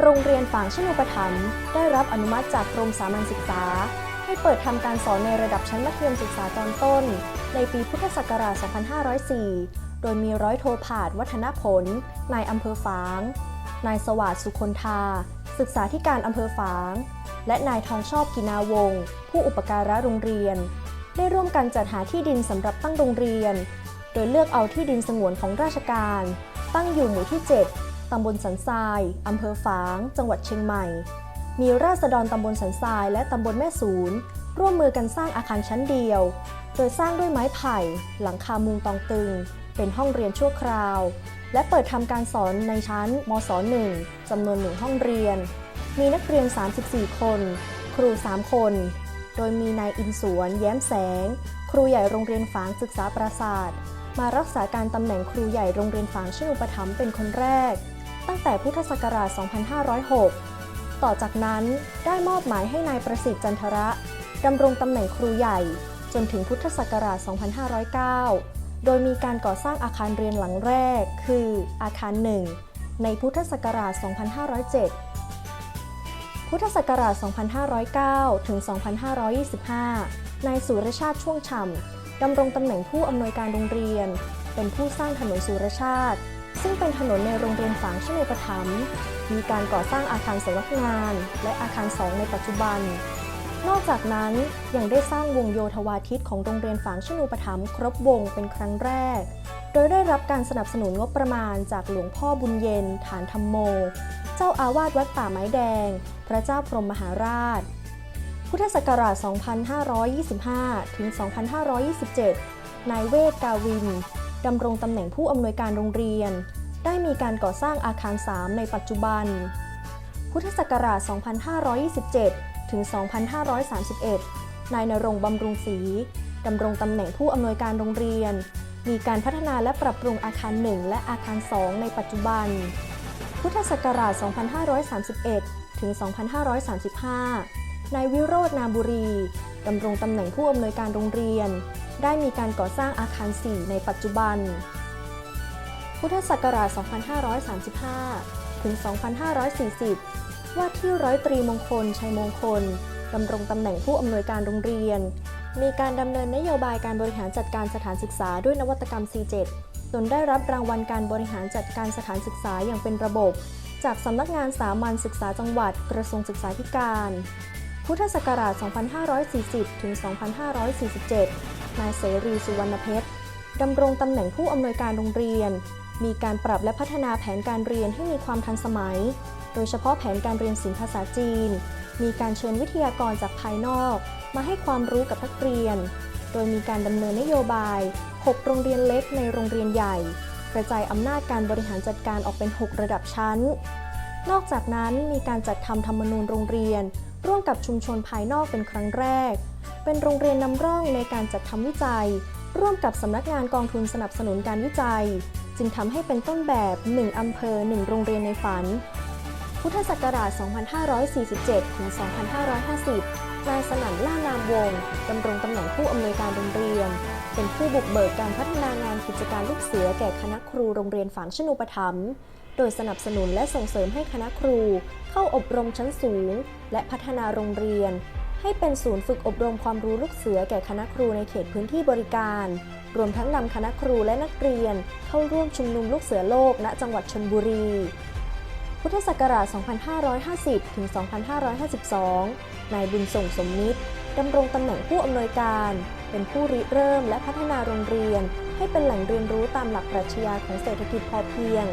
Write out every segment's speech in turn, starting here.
โรงเรียนฝางชนุปถัมภ์ได้รับอนุมัติจากกรมสามัญศึกษา ให้เปิดทำการสอนในระดับชั้นมัธยมศึกษาตอนต้น ในปีพุทธศักราช 2504 โดยมีร้อยโทผาดวัฒนผล นายอำเภอฝาง นายสวัสดิ์สุคนธา ศึกษาธิการอำเภอฝาง และนายทองชอบกินาวง ผู้อุปการะโรงเรียน ได้ร่วมกันจัดหาที่ดินสำหรับตั้งโรงเรียน โดยเลือกเอาที่ดินสงวนของราชการ ตั้งอยู่หมู่ที่ 7 ตำบลสันทราย อำเภอฝาง จังหวัดเชียงใหม่ มีราษฎรตำบลสันทรายและตำบลแม่ศูนย์ ร่วมมือกันสร้างอาคารชั้นเดียว โดยสร้างด้วยไม้ไผ่ หลังคามุงตองตึง เป็นห้องเรียนชั่วคราว และเปิดทำการสอนในชั้นมศ .1 จำนวนหนึ่งห้องเรียน มีนักเรียน 34 คน ครู 3 คน โดยมีนายอินสวน แย้มแสง ครูใหญ่โรงเรียนฝางศึกษาปราศาสตร์มารักษาการตำแหน่งครูใหญ่โรงเรียนฝางชื่ออุปถัมภ์เป็นคนแรก ตั้งแต่พุทธศักราช 2506 ต่อจากนั้นได้มอบหมายให้นายประสิทธิ์จันทระดำรงตำแหน่งครูใหญ่จนถึงพุทธศักราช 2509 โดยมีการก่อสร้างอาคารเรียนหลังแรก คืออาคารหนึ่งในพุทธศักราช 2507 พุทธศักราช 2509 ถึง 2525 นายสุรชาติช่วงฉ่ำดำรงตำแหน่งผู้อำนวยการโรงเรียน เป็นผู้สร้างถนนสุรชาติ ซึ่งเป็นถนนในโรงเรียนฝางชโนปถัมมีการก่อสร้างอาคารสำนักงาน และอาคารสองในปัจจุบัน นอกจากนั้นยังได้สร้างวงโยธวาทิตของโรงเรียนฝางชนูปถัมครบวงเป็นครั้งแรก โดยได้รับการสนับสนุนงบประมาณจากหลวงพ่อบุญเย็น ฐานธรรมโม เจ้าอาวาสวัดป่าไม้แดง พระเจ้าพรหมมหาราช พุทธศักราช 2525 ถึง 2527 นายเวทกาวิน ดำรงตำแหน่งผู้อำนวยการโรงเรียน ได้มีการก่อสร้างอาคาร 3 ในปัจจุบัน พุทธศักราช 2527 ถึง 2531 นายนรงบำรุงศรีดำรงตำแหน่งผู้อำนวยการโรงเรียน มีการพัฒนาและปรับปรุงอาคาร 1 และอาคาร 2 ในปัจจุบัน พุทธศักราช 2531 ถึง 2535 นายวิโรจน์นามบุรีดำรงตำแหน่งผู้อำนวยการโรงเรียน ได้มีการก่อสร้างอาคาร 4 ในปัจจุบัน พุทธศักราช 2535 ถึง 2540 ว่าที่ร้อยตรีมงคล ชัยมงคลดำรงตำแหน่งผู้อำนวยการโรงเรียน มีการดำเนินนโยบายการบริหารจัดการสถานศึกษาด้วยนวัตกรรม C7 จนได้รับรางวัลการบริหารจัดการสถานศึกษาอย่างเป็นระบบ จากสำนักงานสามัญศึกษาจังหวัดกระทรวงศึกษาธิการ พุทธศักราช 2540 ถึง 2547 นายเสรีสุวรรณเพชรดำรงตำแหน่งผู้อำนวยการโรงเรียน มีการปรับและพัฒนาแผนการเรียนให้มีความทันสมัย โดยเฉพาะแผนการเรียนศิลปภาษาจีน มีการเชิญวิทยากรจากภายนอก มาให้ความรู้กับนักเรียน โดยมีการดำเนินนโยบาย 6 โรงเรียนเล็กในโรงเรียนใหญ่ กระจายอำนาจการบริหารจัดการออกเป็น 6 ระดับชั้น นอกจากนั้นมีการจัดทำธรรมนูญโรงเรียน ร่วมกับชุมชนภายนอกเป็นครั้งแรก เป็นโรงเรียนนำร่องในการจัดทำวิจัย ร่วมกับสำนักงานกองทุนสนับสนุนการวิจัย จึงทำให้เป็นต้นแบบ 1 อำเภอ 1 โรงเรียนในฝัน พุทธศักราช 2547 ถึง 2550 นายสนั่นล่านามวงศ์ดำรงตำแหน่งผู้อำนวยการโรงเรียน เป็นผู้บุกเบิกการพัฒนางานกิจการลูกเสือแก่คณะครูโรงเรียนฝางชนุปถัมภ์ โดยสนับสนุนและส่งเสริมให้คณะครู เข้าอบรมชั้นสูง และพัฒนาโรงเรียน ให้เป็นศูนย์ฝึกอบรมความรู้ลูกเสือแก่คณะครูในเขตพื้นที่บริการ รวมทั้งนำคณะครูและนักเรียน เข้าร่วมชุมนุมลูกเสือโลก ณ จังหวัดชลบุรี พุทธศักราช 2550 ถึง 2552 นายบุญส่งสมนิตดำรงตำแหน่งผู้อำนวยการ เป็นผู้ริเริ่มและพัฒนาโรงเรียน ให้เป็นแหล่งเรียนรู้ตามหลักปรัชญาของเศรษฐกิจพอเพียง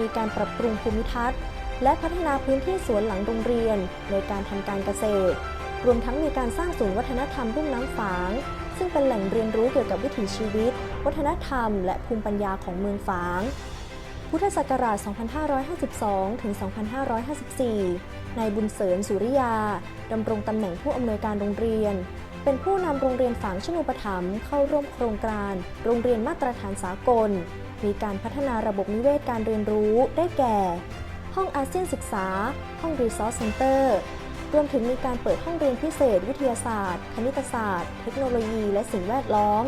มีการปรับปรุงภูมิทัศน์ และพัฒนาพื้นที่สวนหลังโรงเรียน ในการทำการเกษตร รวมทั้งมีการสร้างศูนย์วัฒนธรรมรุ่มน้ำฝาง ซึ่งเป็นแหล่งเรียนรู้เกี่ยวกับวิถีชีวิต วัฒนธรรม และภูมิปัญญาของเมืองฝาง พุทธศักราช 2552 ถึง 2554 นายบุญเสริญสุริยาดำรงตำแหน่งผู้อำนวยการโรงเรียนเป็นผู้นำโรงเรียนฝางชนุปถัมภ์เข้าร่วมโครงการ โรงเรียนมาตรฐานสากล มีการพัฒนาระบบนิเวศการเรียนรู้ได้แก่ ห้องอาเซียนศึกษา ห้อง Resource Center รวมถึงมีการเปิดห้องเรียนพิเศษ วิทยาศาสตร์ คณิตศาสตร์ เทคโนโลยี และสิ่งแวดล้อม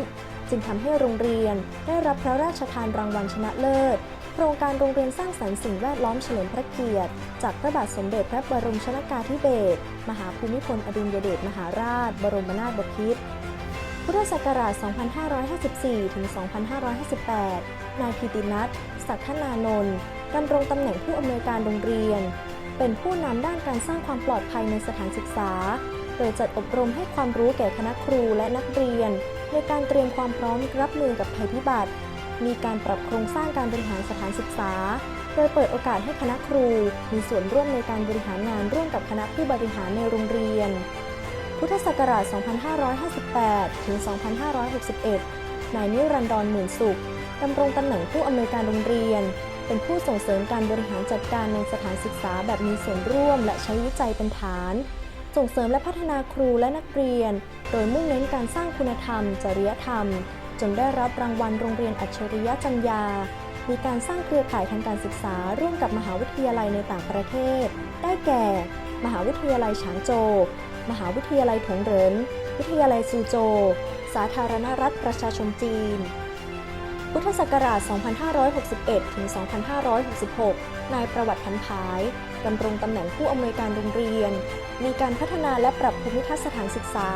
จึงทำให้โรงเรียนได้รับพระราชทานรางวัลชนะเลิศ โครงการโรงเรียนสร้างสรรค์สิ่งแวดล้อมเฉลิมพระเกียรติ จากพระบาทสมเด็จพระบรมชนากาธิเบศร มหาภูมิพลอดุลยเดชมหาราช บรมนาถบพิตร พุทธศักราช 2554 ถึง 2558 นายพิตินัทศักทนานนท์ดำรงตำแหน่งผู้อำนวยการโรงเรียน เป็นผู้นำด้านการสร้างความปลอดภัยในสถานศึกษา โดยจัดอบรมให้ความรู้แก่คณะครูและนักเรียน ในการเตรียมความพร้อมรับมือกับภัยพิบัติ มีการปรับโครงสร้างการบริหารสถานศึกษา โดยเปิดโอกาสให้คณะครู มีส่วนร่วมในการบริหารงานร่วมกับคณะผู้บริหารในโรงเรียน พุทธศักราช 2558 ถึง 2561 นายนิรันดรหมื่นสุข ดำรงตำแหน่งผู้อำนวยการโรงเรียน เป็นผู้ส่งเสริมการบริหารจัดการในสถานศึกษาแบบมีส่วนร่วมและใช้วิจัยเป็นฐาน ส่งเสริมและพัฒนาครูและนักเรียน โดยมุ่งเน้นการสร้างคุณธรรม จริยธรรม จนได้รับรางวัลโรงเรียนอัจฉริยะจัญญามีการสร้างเครือข่ายทางการศึกษาร่วมกับมหาวิทยาลัยในต่างประเทศ ได้แก่ มหาวิทยาลัยฉางโจว มหาวิทยาลัยถงเหริน วิทยาลัยซูโจ สาธารณรัฐประชาชนจีน พุทธศักราช 2561 ถึง 2566 นายประวัติพันผายดำรงตำแหน่งผู้อำนวยการโรงเรียน มีการพัฒนาและปรับภูมิทัศน์สถานศึกษา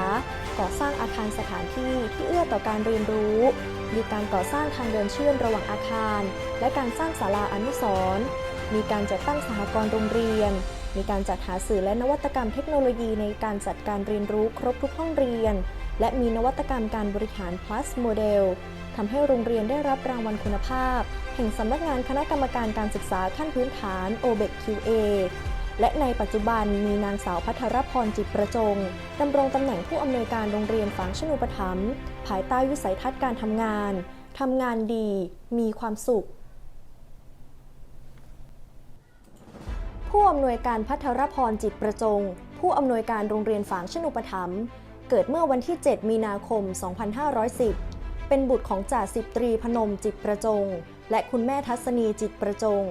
ก่อสร้างอาคารสถานที่ที่เอื้อต่อการเรียนรู้ มีการก่อสร้างทางเดินเชื่อมระหว่างอาคาร และการสร้างศาลาอนุสรณ์มีการจัดตั้งสหกรณ์โรงเรียน มีการจัดหาสื่อและนวัตกรรมเทคโนโลยีในการจัดการเรียนรู้ครบทุกห้องเรียน และมีนวัตกรรมการบริหาร plus model ทำให้โรงเรียนได้รับรางวัลคุณภาพ แห่งสำนักงานคณะกรรมการการศึกษาขั้นพื้นฐาน OBEC QA และในปัจจุบันมีนางสาวพัทรพรจิตประจงดำรงตำแหน่งผู้อำนวยการโรงเรียนฝังชนุปถัมภ์ภายใต้วิสัยทัศน์การทำงานทำงานดี มีความสุข ผู้อำนวยการพัทรพรจิตประจง ผู้อำนวยการโรงเรียนฝางชนุปถัมภ์เกิดเมื่อวันที่ 7 มีนาคม 2510 เป็นบุตรของจ่าสิบตรีพนมจิตประจง และคุณแม่ทัศนีจิตประจง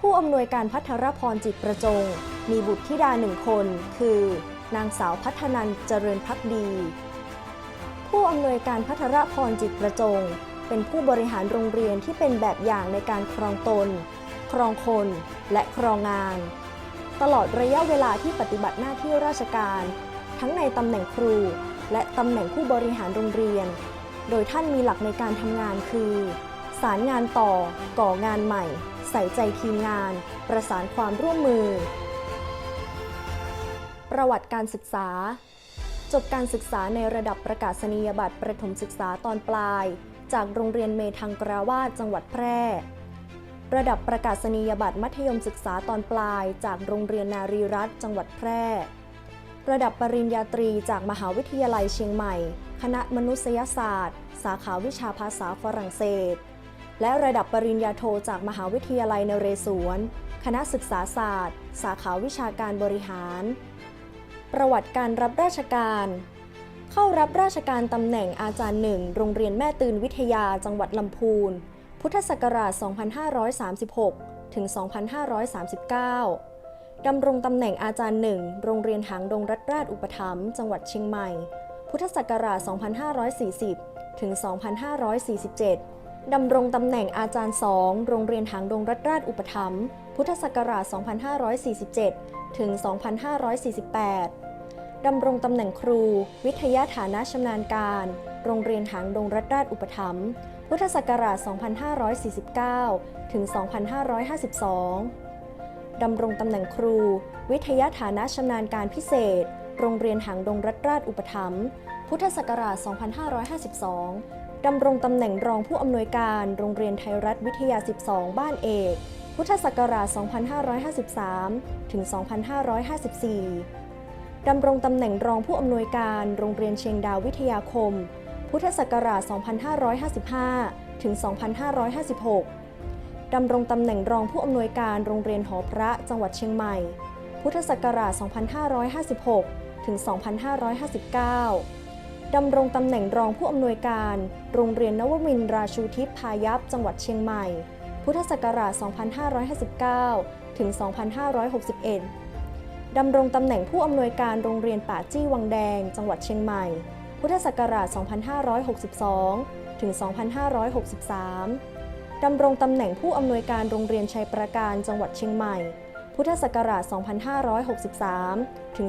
ผู้อำนวยการพัทรพรจิตประจง มีบุตรธิดาหนึ่งคน คือ นางสาวพัฒนันเจริญพักดี ผู้อำนวยการพัทรพรจิตประจง เป็นผู้บริหารโรงเรียนที่เป็นแบบอย่างในการครองตน ครองคนและครองงาน ตลอดระยะเวลาที่ปฏิบัติหน้าที่ราชการ ทั้งในตำแหน่งครู และตำแหน่งผู้บริหารโรงเรียน โดยท่านมีหลักในการทำงานคือ สารงานต่อ ก่องานใหม่ ใส่ใจทีมงาน ประสานความร่วมมือ ประวัติการศึกษา จบการศึกษาในระดับประกาศนียบัตรประถมศึกษาตอนปลาย จากโรงเรียนเมทังกราวาสจังหวัดแพร่ ระดับประกาศนียบัตรมัธยมศึกษาตอนปลาย จากโรงเรียนนารีรัตน์จังหวัดแพร่ ระดับปริญญาตรีจากมหาวิทยาลัยเชียงใหม่ คณะมนุษยศาสตร์ สาขาวิชาภาษาฝรั่งเศส และระดับปริญญาโทจากมหาวิทยาลัยนเรศวร คณะศึกษาศาสตร์ สาขาวิชาการบริหาร ประวัติการรับราชการเข้ารับราชการตำแหน่งอาจารย์หนึ่ง โรงเรียนแม่ตื่นวิทยาจังหวัดลำพูน พุทธศักราช 2536 ถึง 2539 ดำรงตำแหน่งอาจารย์หนึ่ง โรงเรียนหางดงรัฐราชอุปถัมภ์จังหวัดเชียงใหม่ พุทธศักราช 2540 ถึง 2547 ดำรงตำแหน่งอาจารย์สองโรงเรียนหางดงรัฐราชอุปถัมภ์ พุทธศักราช 2547 ถึง 2548ดำรงตำแหน่งครู วิทยาฐานะชำนาญการ โรงเรียนหางดงรัฐราชอุปถัมภ์ พุทธศักราช 2549 ถึง 2552 ดำรงตำแหน่งครู วิทยาฐานะชำนาญการพิเศษ โรงเรียนหางดงรัฐราชอุปถัมภ์ พุทธศักราช 2552 ดำรงตำแหน่งรองผู้อำนวยการโรงเรียนไทยรัฐวิทยา 12 บ้านเอก พุทธศักราช 2553 ถึง 2554 ดำรงตำแหน่งรองผู้อำนวยการโรงเรียนเชียงดาววิทยาคม พุทธศักราช 2555 ถึง 2556 ดำรงตำแหน่งรองผู้อำนวยการโรงเรียนหอพระจังหวัดเชียงใหม่ พุทธศักราช 2556 ถึง 2559 ดำรงตำแหน่งรองผู้อำนวยการ โรงเรียนนวมินทราชูทิพย์พายัพจังหวัดเชียงใหม่ พุทธศักราช 2559 ถึง 2561ดำรงตำแหน่งผู้อำนวยการโรงเรียนป่าจี้วังแดง จังหวัดเชียงใหม่ พุทธศักราช 2562 ถึง 2563 ดำรงตำแหน่งผู้อำนวยการโรงเรียนชัยประการจังหวัดเชียงใหม่ พุทธศักราช 2563 ถึง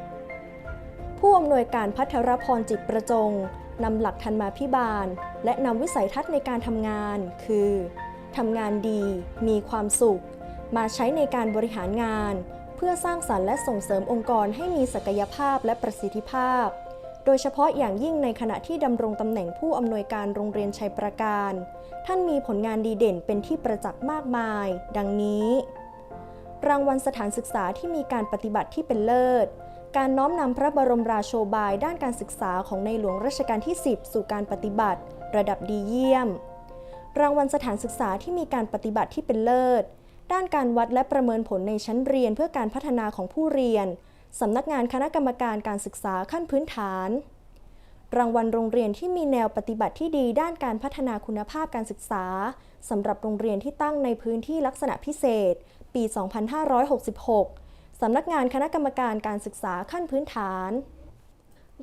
2566 ผู้อำนวยการพัทรพรจิตประจงนำหลักธรรมาภิบาล และนำวิสัยทัศน์ในการทำงาน คือทำงานดี มีความสุข มาใช้ในการบริหารงาน พื่อสร้างสรรค์และส่งเสริมองค์กรให้มีศักยภาพและประสิทธิภาพ โดยเฉพาะอย่างยิ่งในขณะที่ดำรงตำแหน่งผู้อำนวยการโรงเรียนชัยประการ ท่านมีผลงานดีเด่นเป็นที่ประจักษ์มากมาย ดังนี้ รางวัลสถานศึกษาที่มีการปฏิบัติที่เป็นเลิศ การน้อมนำพระบรมราโชบายด้านการศึกษาของในหลวงรัชกาลที่ 10 สู่การปฏิบัติ ระดับดีเยี่ยม รางวัลสถานศึกษาที่มีการปฏิบัติที่เป็นเลิศ ด้านการวัดและประเมินผลในชั้นเรียนเพื่อการพัฒนาของผู้เรียน สำนักงานคณะกรรมการการศึกษาขั้นพื้นฐาน รางวัลโรงเรียนที่มีแนวปฏิบัติที่ดีด้านการพัฒนาคุณภาพการศึกษาสำหรับโรงเรียนที่ตั้งในพื้นที่ลักษณะพิเศษ ปี 2566 สำนักงานคณะกรรมการการศึกษาขั้นพื้นฐาน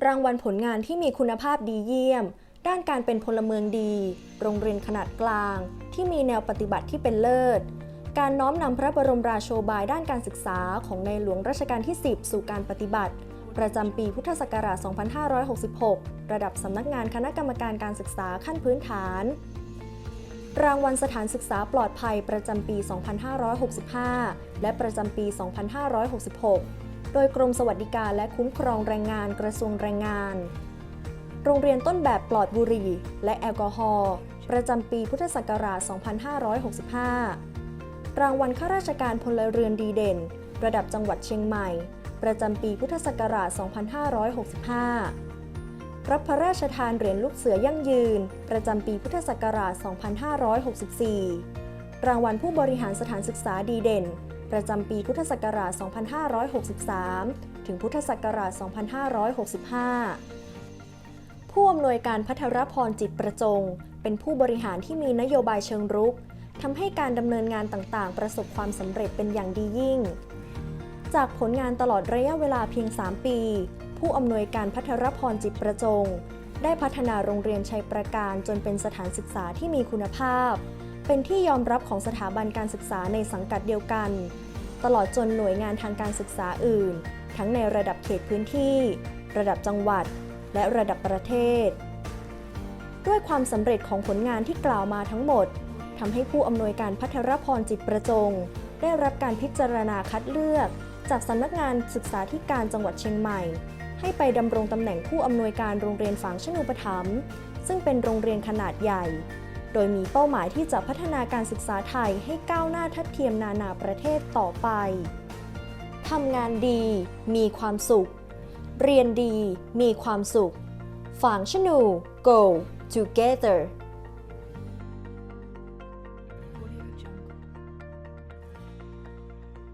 รางวัลผลงานที่มีคุณภาพดีเยี่ยม ด้านการเป็นพลเมืองดี โรงเรียนขนาดกลาง ที่มีแนวปฏิบัติที่เป็นเลิศ การน้อมนำพระบรมราโชบายด้านการศึกษาของในหลวงรัชกาลที่ 10 สู่การปฏิบัติ ประจำปีพุทธศักราช 2566 ระดับสำนักงานคณะกรรมการการศึกษาขั้นพื้นฐาน รางวัลสถานศึกษาปลอดภัยประจำปี 2565 และประจำปี 2566 โดยกรมสวัสดิการและคุ้มครองแรงงานกระทรวงแรงงาน โรงเรียนต้นแบบปลอดบุหรี่และแอลกอฮอล์ประจำปีพุทธศักราช 2565 รางวัลข้าราชการพลเรือนดีเด่น ระดับจังหวัดเชียงใหม่ ประจำปีพุทธศักราช 2565 รับพระราชทานเหรียญลูกเสือยั่งยืน ประจำปีพุทธศักราช 2564 รางวัลผู้บริหารสถานศึกษาดีเด่น ประจำปีพุทธศักราช 2563 ถึงพุทธศักราช 2565ผู้อำนวยการพัทรพรจิตประจง เป็นผู้บริหารที่มีนโยบายเชิงรุก ทำให้การดำเนินงานต่างๆ ประสบความสำเร็จเป็นอย่างดียิ่ง จากผลงานตลอดระยะเวลาเพียง 3 ปี ผู้อำนวยการพัทรพรจิตประจง ได้พัฒนาโรงเรียนชัยประการจนเป็นสถานศึกษาที่มีคุณภาพ เป็นที่ยอมรับของสถาบันการศึกษาในสังกัดเดียวกัน ตลอดจนหน่วยงานทางการศึกษาอื่น ทั้งในระดับเขตพื้นที่ ระดับจังหวัด และระดับประเทศ ด้วยความสำเร็จของผลงานที่กล่าวมาทั้งหมด ทำให้ผู้อำนวยการพัทรพรจิตประจง ได้รับการพิจารณาคัดเลือก จากสำนักงานศึกษาธิการจังหวัดเชียงใหม่ ให้ไปดำรงตำแหน่งผู้อำนวยการโรงเรียนฝางชนูปถัมภ์ซึ่งเป็นโรงเรียนขนาดใหญ่ โดยมีเป้าหมายที่จะพัฒนาการศึกษาไทยให้ก้าวหน้าทัดเทียมนานาประเทศต่อไปทำงานดี มีความสุข เรียนดี มีความสุขฝางชนู go together